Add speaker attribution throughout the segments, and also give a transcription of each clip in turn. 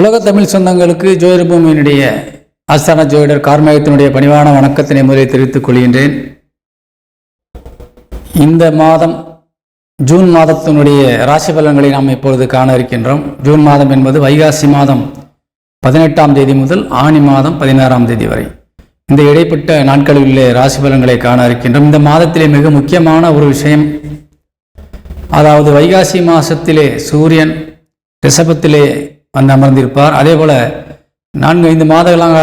Speaker 1: உலக தமிழ் சொந்தங்களுக்கு ஜோதிட பூமியினுடைய ஆஸ்தான ஜோதிடர் கார்மேகத்தினுடைய பணிவான வணக்கத்தினை முதலில் தெரிவித்துக் கொள்கின்றேன். இந்த மாதம் ஜூன் மாதத்தினுடைய ராசி பலன்களை நாம் இப்பொழுது காண இருக்கின்றோம். ஜூன் மாதம் என்பது வைகாசி மாதம் பதினெட்டாம் தேதி முதல் ஆணி மாதம் பதினாறாம் தேதி வரை. இந்த இடைப்பட்ட நாட்களில் ராசி பலன்களை காண இருக்கின்றோம். இந்த மாதத்திலே மிக முக்கியமான ஒரு விஷயம் அதாவது வைகாசி மாதத்திலே சூரியன் ரிஷபத்திலே வந்து அமர்ந்திருப்பார். அதே போல் நான்கு ஐந்து மாதங்களாக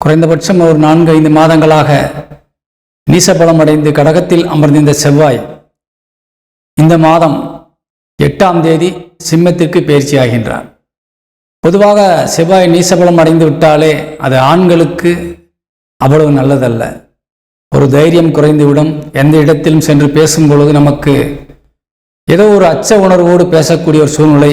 Speaker 1: குறைந்தபட்சம் ஒரு நான்கு ஐந்து மாதங்களாக நீசபலம் அடைந்து கடகத்தில் அமர்ந்திருந்த செவ்வாய் இந்த மாதம் எட்டாம் தேதி சிம்மத்திற்கு பயிற்சியாகின்றார் பொதுவாக செவ்வாய் நீசபலம் அடைந்து விட்டாலே அது ஆண்களுக்கு அவ்வளவு நல்லதல்ல. ஒரு தைரியம் குறைந்துவிடும் எந்த இடத்திலும் சென்று பேசும் பொழுது நமக்கு ஏதோ ஒரு அச்ச உணர்வோடு பேசக்கூடிய ஒரு சூழ்நிலை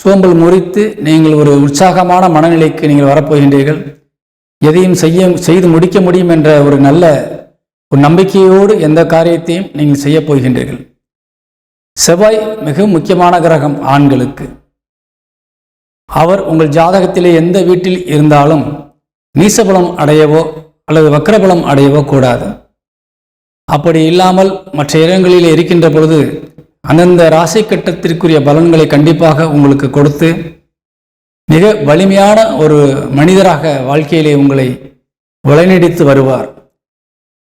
Speaker 1: சோம்பல் முறித்து நீங்கள் ஒரு உற்சாகமான மனநிலைக்கு நீங்கள் வரப்போகின்றீர்கள். எதையும் செய்ய செய்து முடிக்க முடியும் என்ற ஒரு நல்ல ஒரு நம்பிக்கையோடு எந்த காரியத்தையும் நீங்கள் செய்யப் போகின்றீர்கள். செவ்வாய் மிக முக்கியமான கிரகம் ஆண்களுக்கு. அவர் உங்கள் ஜாதகத்திலே எந்த வீட்டில் இருந்தாலும் நீசபலம் அடையவோ அல்லது வக்கரபலம் அடையவோ கூடாது. அப்படி இல்லாமல் மற்ற இடங்களில் இருக்கின்ற பொழுது அந்தந்த ராசி கட்டத்திற்குரிய பலன்களை கண்டிப்பாக உங்களுக்கு கொடுத்து மிக வலிமையான ஒரு மனிதராக வாழ்க்கையிலே உங்களை வழிநடித்து வருவார்.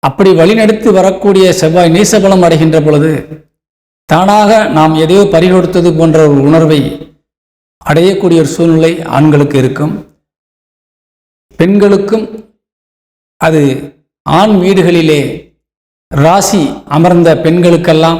Speaker 1: அப்படி வழிநடித்து வரக்கூடிய செவ்வாய் நீசபலம் அடைகின்ற பொழுது தானாக நாம் எதையோ பறிகொடுத்தது போன்ற ஒரு உணர்வை அடையக்கூடிய ஒரு சூழ்நிலை ஆண்களுக்கு இருக்கும். பெண்களுக்கும் அது ஆண் வீடுகளிலே ராசி அமர்ந்த பெண்களுக்கெல்லாம்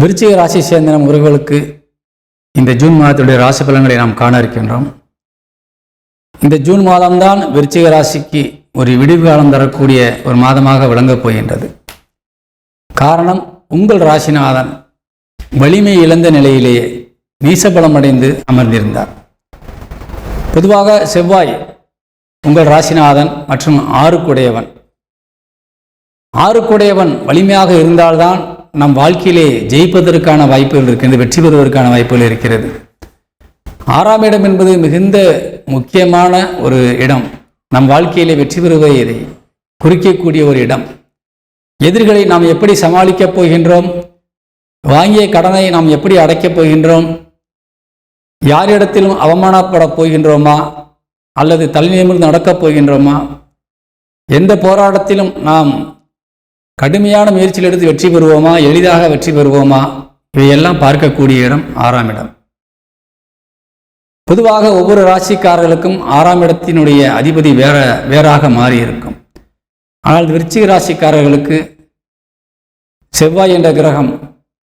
Speaker 1: விருச்சிக ராசி சேர்ந்த நம் உறவுகளுக்கு இந்த ஜூன் மாதத்துடைய ராசி பலன்களை நாம் காண இருக்கின்றோம். இந்த ஜூன் மாதம்தான் விருச்சிக ராசிக்கு ஒரு விடிவு காலம் தரக்கூடிய ஒரு மாதமாக விளங்கப் போகின்றது. காரணம் உங்கள் ராசிநாதன் வலிமை இழந்த நிலையிலேயே நீசபலம் அடைந்து அமர்ந்திருந்தார். பொதுவாக செவ்வாய் உங்கள் ராசிநாதன் மற்றும் ஆறுக்குடையவன். ஆறுக்குடையவன் வலிமையாக இருந்தால்தான் நம் வாழ்க்கையிலே ஜெயிப்பதற்கான வாய்ப்புகள் இருக்கிறது வெற்றி பெறுவதற்கான வாய்ப்புகள் இருக்கிறது. ஆறாம் இடம் என்பது மிகுந்த முக்கியமான ஒரு இடம். நம் வாழ்க்கையிலே வெற்றி பெறுவதை குறிக்கக்கூடிய ஒரு இடம். எதிர்களை நாம் எப்படி சமாளிக்கப் போகின்றோம்? வாங்கிய கடனை நாம் எப்படி அடைக்கப் போகின்றோம்? யாரிடத்திலும் அவமானப்படப் போகின்றோமா? அல்லது தலைநிமிர்ந்து நடக்கப் போகின்றோமா? எந்த போராட்டத்திலும் நாம் கடுமையான முயற்சியில் எடுத்து வெற்றி பெறுவோமா? எளிதாக வெற்றி பெறுவோமா? இவையெல்லாம் பார்க்கக்கூடிய இடம் ஆறாம் இடம். பொதுவாக ஒவ்வொரு ராசிக்காரர்களுக்கும் ஆறாம் இடத்தினுடைய அதிபதி வேற வேறாக மாறியிருக்கும். ஆனால் விருச்சிக ராசிக்காரர்களுக்கு செவ்வாய் என்ற கிரகம்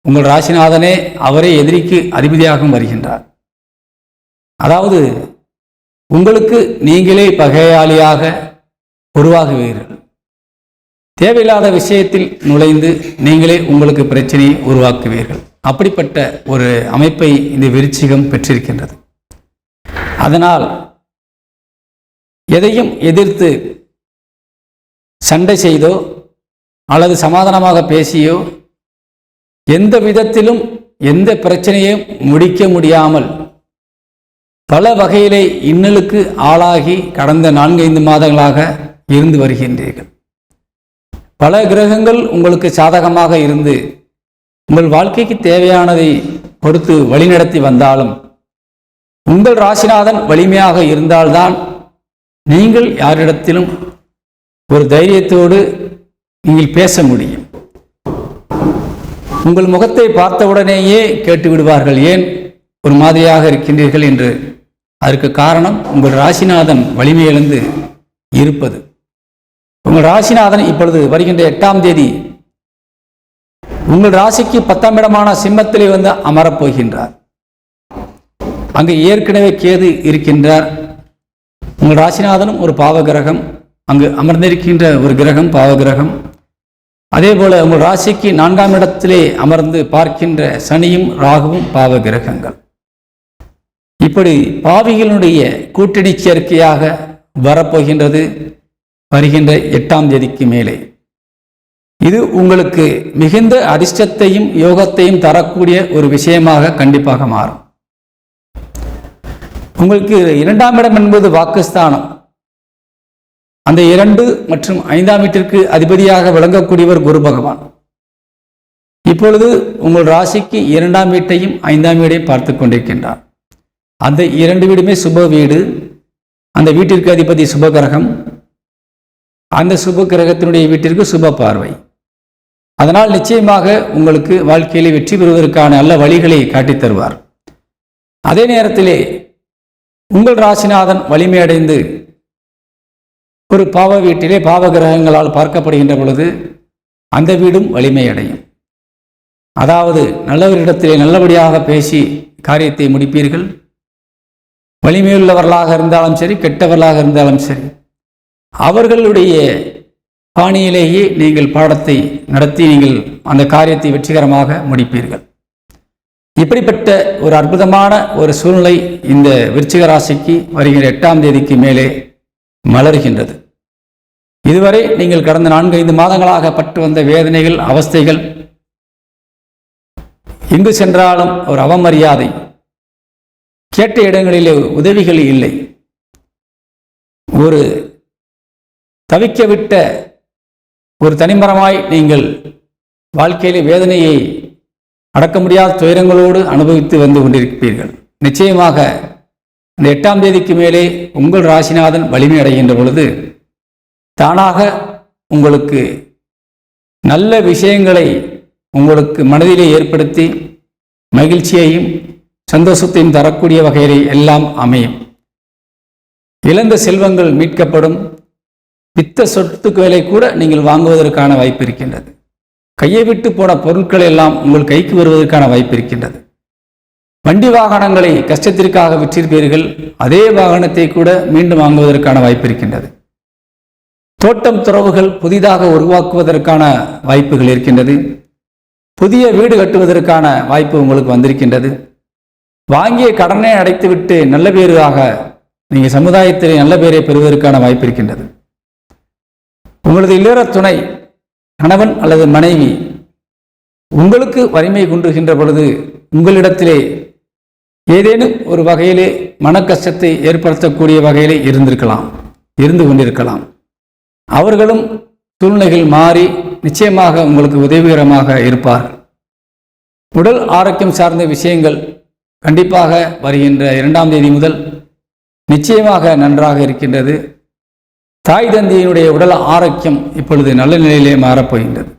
Speaker 1: உங்கள் ராசிநாதனே அவரே எதிரிக்கு அதிபதியாகவும் வருகின்றார். அதாவது உங்களுக்கு நீங்களே பகையாளியாக உருவாகுவீர்கள். தேவையில்லாத விஷயத்தில் நுழைந்து நீங்களே உங்களுக்கு பிரச்சனையை உருவாக்குவீர்கள். அப்படிப்பட்ட ஒரு அமைப்பை இந்த விருச்சிகம் பெற்றிருக்கின்றது. அதனால் எதையும் எதிர்த்து சண்டை செய்தோ அல்லது சமாதானமாக பேசியோ எந்த விதத்திலும் எந்த பிரச்சனையும் முடிக்க முடியாமல் பல வகையிலே இன்னலுக்கு ஆளாகி கடந்த நான்கைந்து மாதங்களாக இருந்து வருகின்றீர்கள். பல கிரகங்கள் உங்களுக்கு சாதகமாக இருந்து உங்கள் வாழ்க்கைக்கு தேவையானதை கொடுத்து வழிநடத்தி வந்தாலும் உங்கள் ராசிநாதன் வலிமையாக இருந்தால்தான் நீங்கள் யாரிடத்திலும் ஒரு தைரியத்தோடு நீங்கள் பேச முடியும். உங்கள் முகத்தை பார்த்தவுடனேயே கேட்டு விடுவார்கள் ஏன் ஒரு மாதிரியாக இருக்கின்றீர்கள்? என்று. அதற்கு காரணம் உங்கள் ராசிநாதன் வலிமையிலிருந்து இருப்பது. உங்கள் ராசிநாதன் இப்பொழுது வருகின்ற எட்டாம் தேதி உங்கள் ராசிக்கு பத்தாம் இடமான சிம்மத்திலே வந்து அமரப் போகின்றார். அங்கு ஏற்கனவே கேது இருக்கின்றார். உங்கள் ராசிநாதனும் ஒரு பாவ கிரகம் அங்கு அமர்ந்திருக்கின்ற ஒரு கிரகம் பாவ கிரகம் அதே போல உங்கள் ராசிக்கு நான்காம் இடத்திலே அமர்ந்து பார்க்கின்ற சனியும் ராகுவும் பாவ கிரகங்கள் இப்படி பாவிகளுடைய கூட்டணி சேர்க்கையாக வரப்போகின்றது. வருகின்ற எட்டாம் தேதிக்கு மேலே. இது உங்களுக்கு மிகுந்த அதிர்ஷ்டத்தையும் யோகத்தையும் தரக்கூடிய ஒரு விஷயமாக கண்டிப்பாக மாறும். உங்களுக்கு இரண்டாம் இடம் என்பது வாக்குஸ்தானம். அந்த இரண்டு மற்றும் ஐந்தாம் வீட்டிற்கு அதிபதியாக விளங்கக்கூடியவர் குரு பகவான். இப்பொழுது உங்கள் ராசிக்கு இரண்டாம் வீட்டையும் ஐந்தாம் வீடையும் பார்த்து கொண்டிருக்கின்றார். அந்த இரண்டு வீடுமே சுப வீடு. அந்த வீட்டிற்கு அதிபதி சுபகிரகம் அந்த சுப கிரகத்தினுடைய வீட்டிற்கு சுப பார்வை. அதனால் நிச்சயமாக உங்களுக்கு வாழ்க்கையில் வெற்றி பெறுவதற்கான நல்ல வழிகளை காட்டித் தருவார். அதே நேரத்திலே உங்கள் ராசிநாதன் வலிமையடைந்து ஒரு பாவ வீட்டிலே பாவ கிரகங்களால் பார்க்கப்படுகின்ற பொழுது அந்த வீடும் வலிமையடையும். அதாவது நல்லவரிடத்திலே நல்லபடியாக பேசி காரியத்தை முடிப்பீர்கள். வலிமையுள்ளவர்களாக இருந்தாலும் சரி கெட்டவர்களாக இருந்தாலும் சரி அவர்களுடைய பாணியிலேயே நீங்கள் பாடத்தை நடத்தி நீங்கள் அந்த காரியத்தை வெற்றிகரமாக முடிப்பீர்கள். இப்படிப்பட்ட ஒரு அற்புதமான ஒரு சூழ்நிலை இந்த விருச்சிக ராசிக்கு வருகிற எட்டாம் தேதிக்கு மேலே மலர்கின்றது. இதுவரை நீங்கள் கடந்த நான்கு ஐந்து மாதங்களாக பட்டு வந்த வேதனைகள் அவஸ்தைகள் எங்கு சென்றாலும் ஒரு அவமரியாதை கேட்ட இடங்களிலே உதவிகள் இல்லை. ஒரு தவிக்க விட்ட ஒரு தனிமரமாய் நீங்கள் வாழ்க்கையிலே வேதனையை அடக்க முடியாத துயரங்களோடு அனுபவித்து வந்து கொண்டிருப்பீர்கள். நிச்சயமாக இந்த எட்டாம் தேதிக்கு மேலே உங்கள் ராசிநாதன் வலிமை அடைகின்ற பொழுது தானாக உங்களுக்கு நல்ல விஷயங்களை உங்களுக்கு மனதிலே ஏற்படுத்தி மகிழ்ச்சியையும் சந்தோஷத்தையும் தரக்கூடிய வகையிலே எல்லாம் அமையும். இழந்த செல்வங்கள் மீட்கப்படும். பித்த சொத்துக்களை கூட நீங்கள் வாங்குவதற்கான வாய்ப்பு இருக்கின்றது. கையை விட்டு போன பொருட்கள் எல்லாம் உங்கள் கைக்கு வருவதற்கான வாய்ப்பு இருக்கின்றது. வண்டி வாகனங்களை கஷ்டத்திற்காக விற்றிருப்பீர்கள் அதே வாகனத்தை கூட மீண்டும் வாங்குவதற்கான வாய்ப்பு இருக்கின்றது. தோட்டம் துறவுகள் புதிதாக உருவாக்குவதற்கான வாய்ப்புகள் இருக்கின்றது. புதிய வீடு கட்டுவதற்கான வாய்ப்பு உங்களுக்கு வந்திருக்கின்றது. வாங்கிய கடனை அடைத்துவிட்டு நல்ல பேராக நீங்கள் சமுதாயத்தில் நல்ல பேரை பெறுவதற்கான வாய்ப்பு இருக்கின்றது. உங்களது இல்லற துணை கணவன் அல்லது மனைவி உங்களுக்கு வலிமை குன்றுகின்ற பொழுது உங்களிடத்திலே ஏதேனும் ஒரு வகையிலே மன கஷ்டத்தை ஏற்படுத்தக்கூடிய வகையிலே இருந்திருக்கலாம் இருந்து கொண்டிருக்கலாம். அவர்களும் சூழ்நிலைகள் மாறி நிச்சயமாக உங்களுக்கு உதவிகரமாக இருப்பார். உடல் ஆரோக்கியம் சார்ந்த விஷயங்கள் கண்டிப்பாக வருகின்ற இரண்டாம் தேதி முதல் நிச்சயமாக நன்றாக இருக்கின்றது. தாய் தந்தையினுடைய உடல் ஆரோக்கியம் இப்பொழுது நல்ல நிலையிலே மாறப்போகின்றது.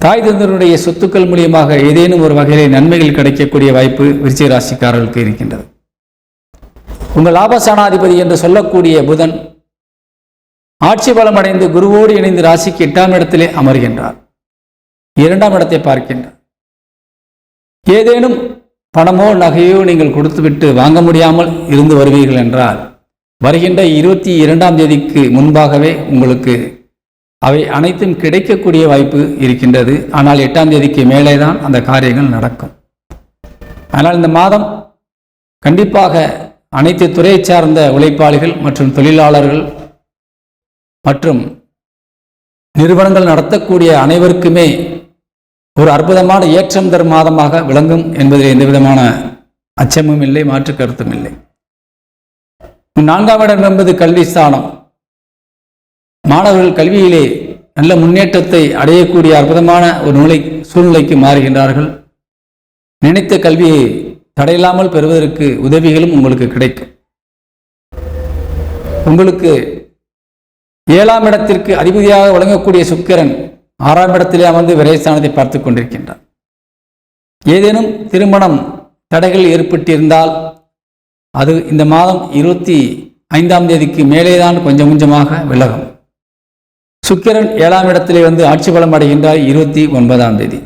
Speaker 1: தாய் தந்தையினுடைய சொத்துக்கள் மூலியமாக ஏதேனும் ஒரு வகையிலே நன்மைகள் கிடைக்கக்கூடிய வாய்ப்பு விருச்சிக ராசிக்காரர்களுக்கு இருக்கின்றது. உங்கள் லாபசானாதிபதி என்று சொல்லக்கூடிய புதன் ஆட்சி பலம் அடைந்து குருவோடு இணைந்து ராசிக்கு எட்டாம் இடத்திலே அமர்கின்றார். இரண்டாம் இடத்தை பார்க்கின்றார். ஏதேனும் பணமோ நகையோ நீங்கள் கொடுத்துவிட்டு வாங்க முடியாமல் இருந்து வருவீர்கள் என்றால் வருகின்ற இருபத்தி இரண்டாம் தேதிக்கு முன்பாகவே உங்களுக்கு அவை அனைத்தும் கிடைக்கக்கூடிய வாய்ப்பு இருக்கின்றது. ஆனால் எட்டாம் தேதிக்கு மேலே தான் அந்த காரியங்கள் நடக்கும். ஆனால் இந்த மாதம் கண்டிப்பாக அனைத்து துறையை சார்ந்த உழைப்பாளிகள் மற்றும் தொழிலாளர்கள் மற்றும் நிறுவனங்கள் நடத்தக்கூடிய அனைவருக்குமே ஒரு அற்புதமான ஏற்றம் தரும் மாதமாக விளங்கும் என்பதில் எந்தவிதமான அச்சமும் இல்லை மாற்று கருத்தும் இல்லை. நான்காம் இடம் என்பது கல்வி ஸ்தானம். மாணவர்கள் கல்வியிலே நல்ல முன்னேற்றத்தை அடையக்கூடிய அற்புதமான ஒரு நிலை சூழ்நிலைக்கு மாறுகின்றார்கள். நினைத்த கல்வியை தடையில்லாமல் பெறுவதற்கு உதவிகளும் உங்களுக்கு கிடைக்கும். உங்களுக்கு ஏழாம் இடத்திற்கு அதிபதியாக வழங்கக்கூடிய சுக்கிரன் ஆறாம் இடத்திலே அமர்ந்து விரைஸ்தானத்தை பார்த்து கொண்டிருக்கின்றார். ஏதேனும் திருமணம் தடைகள் ஏற்பட்டிருந்தால் அது இந்த மாதம் இருபத்தி ஐந்தாம் தேதிக்கு மேலே தான் கொஞ்சம் கொஞ்சமாக விலகும். சுக்கிரன் ஏழாம் இடத்திலே வந்து ஆட்சி பலம் அடைகின்றார் இருபத்தி ஒன்பதாம் தேதி.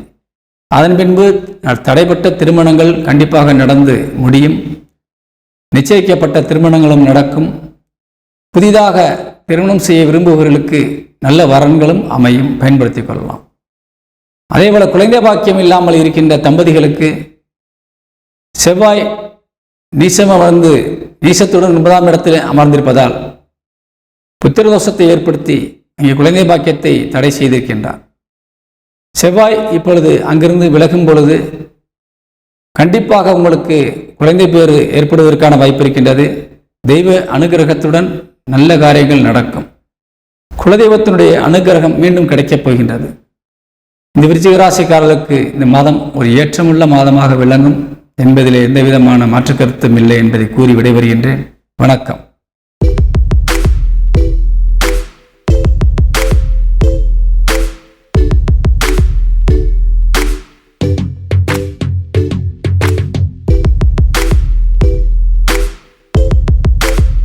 Speaker 1: அதன் பின்பு தடைப்பட்ட திருமணங்கள் கண்டிப்பாக நடந்து முடியும். நிச்சயிக்கப்பட்ட திருமணங்களும் நடக்கும். புதிதாக திருமணம் செய்ய விரும்புபவர்களுக்கு நல்ல வரன்களும் அமையும். பயன்படுத்திக் கொள்ளலாம். அதேபோல குழந்தை பாக்கியம் இல்லாமல் இருக்கின்ற தம்பதிகளுக்கு செவ்வாய் நீசம் அமர்ந்து நீசத்துடன் ஒன்பதாம் இடத்தில் அமர்ந்திருப்பதால் புத்திரதோஷத்தை ஏற்படுத்தி அங்கே குழந்தை பாக்கியத்தை தடை செய்திருக்கின்றார். செவ்வாய் இப்பொழுது அங்கிருந்து விலகும் பொழுது கண்டிப்பாக உங்களுக்கு குழந்தை பேறு ஏற்படுவதற்கான வாய்ப்பு இருக்கின்றது. தெய்வ அனுகிரகத்துடன் நல்ல காரியங்கள் நடக்கும். குலதெய்வத்தினுடைய அனுகிரகம் மீண்டும் கிடைக்கப் போகின்றது. இந்த விருச்சிகராசிக்காரர்களுக்கு இந்த மாதம் ஒரு ஏற்றமுள்ள மாதமாக விளங்கும். என்பதிலே எந்த விதமான மாற்று கருத்தும் இல்லை என்பதை கூறி விடைபெறுகின்றேன். வணக்கம்.